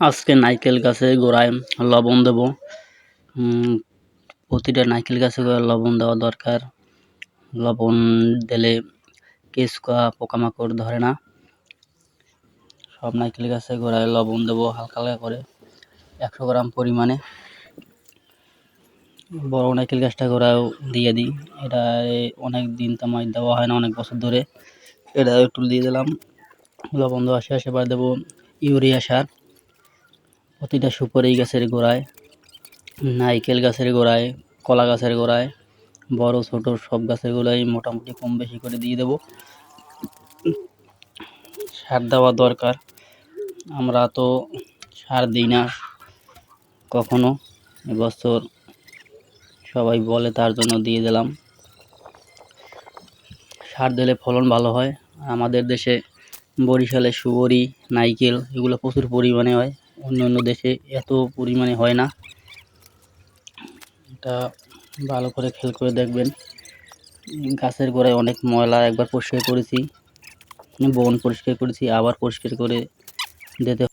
আজকে নাইকেল গাছে গোড়ায় লবণ দেব। প্রতিটা নাইকেল গাছে লবণ দেওয়া দরকার। লবণ দিলে কেঁচুয়া পোকামাকড় ধরে না। সব নাইকেল গাছে গোড়ায় লবণ দেবো হালকা হালকা করে। একশো গ্রাম পরিমাণে। বড় নাইকেল গাছটা গোড়ায়ও দিয়ে দিই। এটা অনেক দিন তামাই দেওয়া হয় না, অনেক বছর ধরে। এটা একটু দিয়ে দিলাম। লবণ দেওয়া শেষ, এবার দেবো ইউরিয়া সার। প্রতিটা সুপারি গাছের গোড়ায় নাইকেল গাছের গোড়ায়, কলা গাছের গোড়ায়, বড়, ছোট সব গাছের গোড়ায় মোটামুটি কম বেশি করে দিয়ে দেবো। সার দেওয়া দরকার। আমরা তো সার দিই না কখনো, এবছর সবাই বলে তার জন্য দিয়ে দিলাম। সার দিলে ফলন ভালো হয়। আমাদের দেশে বরিশালে সুবরি নাইকেল এগুলো প্রচুর পরিমাণে হয়। অন্য অন্য দেশে এত পরিমাণে হয় না। এটা ভালো করে খেয়াল করে দেখবেন। গাছের গোড়ায় অনেক ময়লা একবার পরিষ্কার করেছি, বন পরিষ্কার করেছি, আবার পরিষ্কার করে দিতে